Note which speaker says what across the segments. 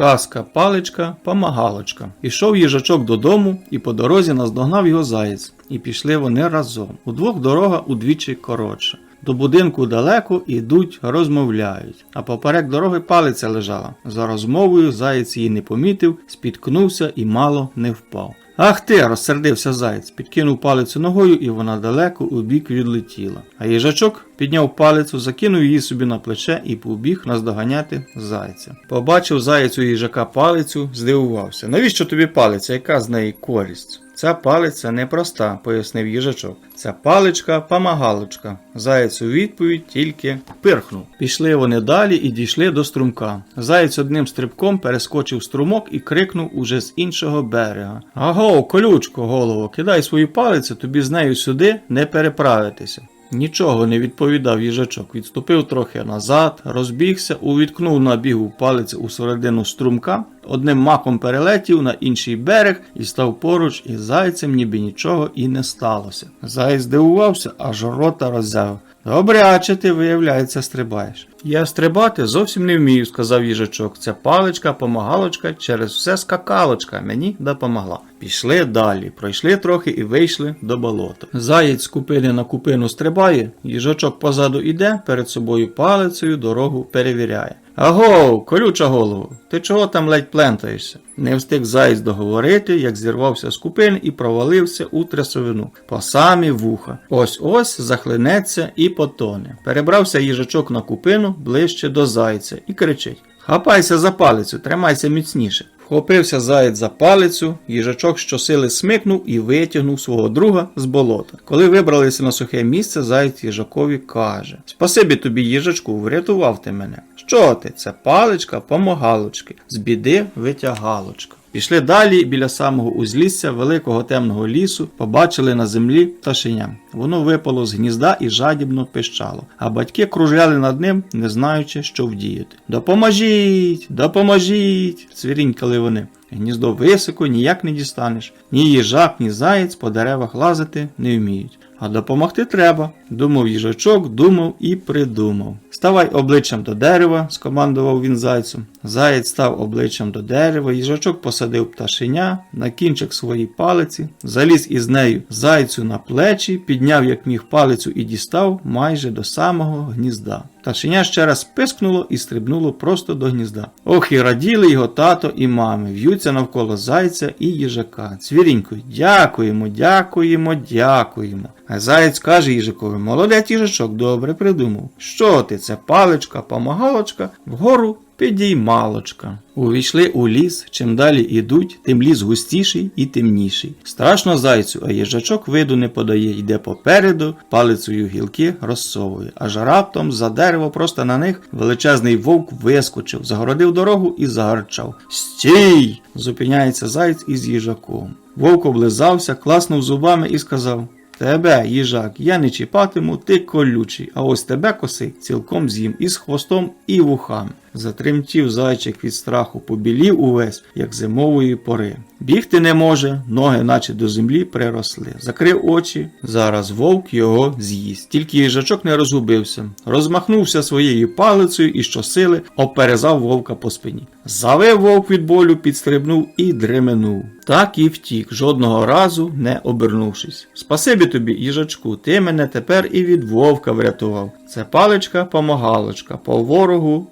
Speaker 1: Казка, паличка, помагалочка. Ішов їжачок додому, і по дорозі наздогнав його заєць. І пішли вони разом. Удвох дорога удвічі коротша. До будинку далеко ідуть, розмовляють. А поперек дороги палиця лежала. За розмовою заєць її не помітив, спіткнувся і мало не впав. Ах ти, розсердився заєць, підкинув палицю ногою, і вона далеко у бік відлетіла. А їжачок підняв палицю, закинув її собі на плече і побіг наздоганяти зайця. Побачив заєць у їжака палицю, здивувався. Навіщо тобі палиця? Яка з неї користь? Ця палиця непроста, пояснив їжачок. Ця паличка помагалочка. Заєць у відповідь тільки пирхнув. Пішли вони далі і дійшли до струмка. Заєць одним стрибком перескочив струмок і крикнув уже з іншого берега. Аго, колючко, голово, кидай свою палицю, тобі з нею сюди не переправитися. Нічого не відповідав їжачок, відступив трохи назад, розбігся, увіткнув на бігу палець у середину струмка, одним махом перелетів на інший берег і став поруч із зайцем, ніби нічого і не сталося. Заєць здивувався, аж рота роззяв. Добряче ти, виявляється, стрибаєш. Я стрибати зовсім не вмію, сказав їжачок. Ця паличка, помагалочка, через все скакалочка мені допомогла. Пішли далі, пройшли трохи і вийшли до болота. Заєць з купини на купину стрибає, їжачок позаду іде, перед собою палицею дорогу перевіряє. Аго, колюча голову, ти чого там ледь плентаєшся? Не встиг заєць договорити, як зірвався з купин і провалився у трясовину по самі вуха. Ось ось захлинеться і потоне. Перебрався їжачок на купину ближче до зайця і кричить: Хапайся за палицю, тримайся міцніше. Вхопився заєць за палицю, їжачок щосили смикнув і витягнув свого друга з болота. Коли вибралися на сухе місце, заєць їжакові каже: Спасибі тобі, їжачку, врятував ти мене. Що ти? Це паличка помогалочки, з біди витягалочка. Пішли далі біля самого узлісся великого темного лісу, побачили на землі пташеня. Воно випало з гнізда і жадібно пищало, а батьки кружляли над ним, не знаючи, що вдіяти. Допоможіть, допоможіть! цвірінькали вони. Гніздо високо, ніяк не дістанеш. Ні їжак, ні заєць по деревах лазити не вміють. А допомогти треба. Думав їжачок, думав і придумав. Ставай обличчям до дерева, скомандував він зайцю. Заєць став обличчям до дерева, їжачок посадив пташеня на кінчик своїй палиці, заліз із нею зайцю на плечі, підняв як міг палицю і дістав майже до самого гнізда. Пташеня ще раз пискнуло і стрибнуло просто до гнізда. Ох, і раділи його тато і мами, в'ються навколо зайця і їжака. Цвірінько, дякуємо, дякуємо, дякуємо. А заєць каже їжакові, молодець їжачок, добре придумав. Що ти, це паличка, помагалочка, вгору підіймалочка. Увійшли у ліс, чим далі ідуть, тим ліс густіший і темніший. Страшно зайцю, а їжачок виду не подає, йде попереду, палицею гілки розсовує. Аж раптом за дерево просто на них величезний вовк вискочив, загородив дорогу і загарчав. Стій! зупиняється заєць із їжаком. Вовк облизався, класнув зубами і сказав. Тебе, їжак, я не чіпатиму, ти колючий, а ось тебе коси цілком з'їм із хвостом і вухами. Затремтів зайчик від страху, побілів увесь, як зимової пори. Бігти не може, ноги, наче до землі, приросли. Закрив очі, зараз вовк його з'їсть. Тільки їжачок не розгубився. Розмахнувся своєю палицею і щосили оперезав вовка по спині. Завив вовк від болю, підстрибнув і дременув. Так і втік, жодного разу не обернувшись. Спасибі тобі, їжачку, ти мене тепер і від вовка врятував. Це паличка помагалочка, по ворогу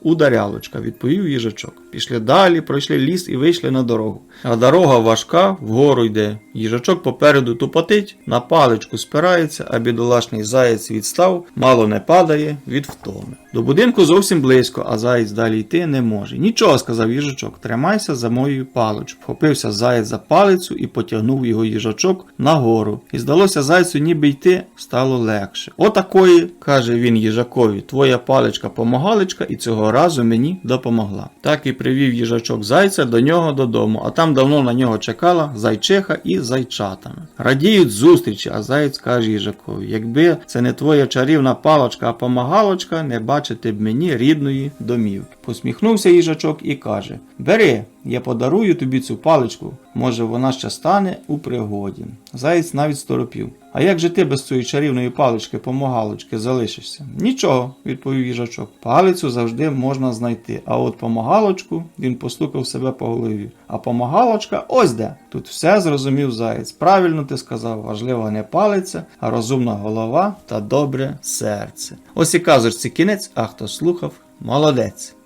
Speaker 1: ударялочка, відповів їжачок. Пішли далі, пройшли ліс і вийшли на дорогу. А дорога важка, вгору йде. Їжачок попереду тупотить, на паличку спирається, а бідолашний заєць відстав, мало не падає від втоми. До будинку зовсім близько, а заєць далі йти не може. Нічого, сказав їжачок, тримайся за моєю паличкою. Вхопився заєць за палицю і потягнув його їжачок нагору. І здалося зайцю, ніби йти стало легше. Отакої, каже він їжакові, твоя паличка помагаличка і цього разу мені допомогла. Так і привів їжачок зайця до нього додому, а там давно на нього чекала зайчиха і зайчатами. Радіють зустрічі, а заєць каже їжакові, якби це не твоя чарівна палочка, а помагалочка, не бачити б мені рідної домівки. Посміхнувся їжачок і каже: Бери, я подарую тобі цю паличку. Може вона ще стане у пригоді. Заєць навіть сторопів. А як же ти без цієї чарівної палички помагалочки залишишся? Нічого, відповів їжачок. Палицю завжди можна знайти. А от помагалочку він постукав себе по голові. А помагалочка ось де. Тут все зрозумів заєць. Правильно ти сказав, важлива не палиця, а розумна голова та добре серце. Ось і казочці кінець, а хто слухав, молодець.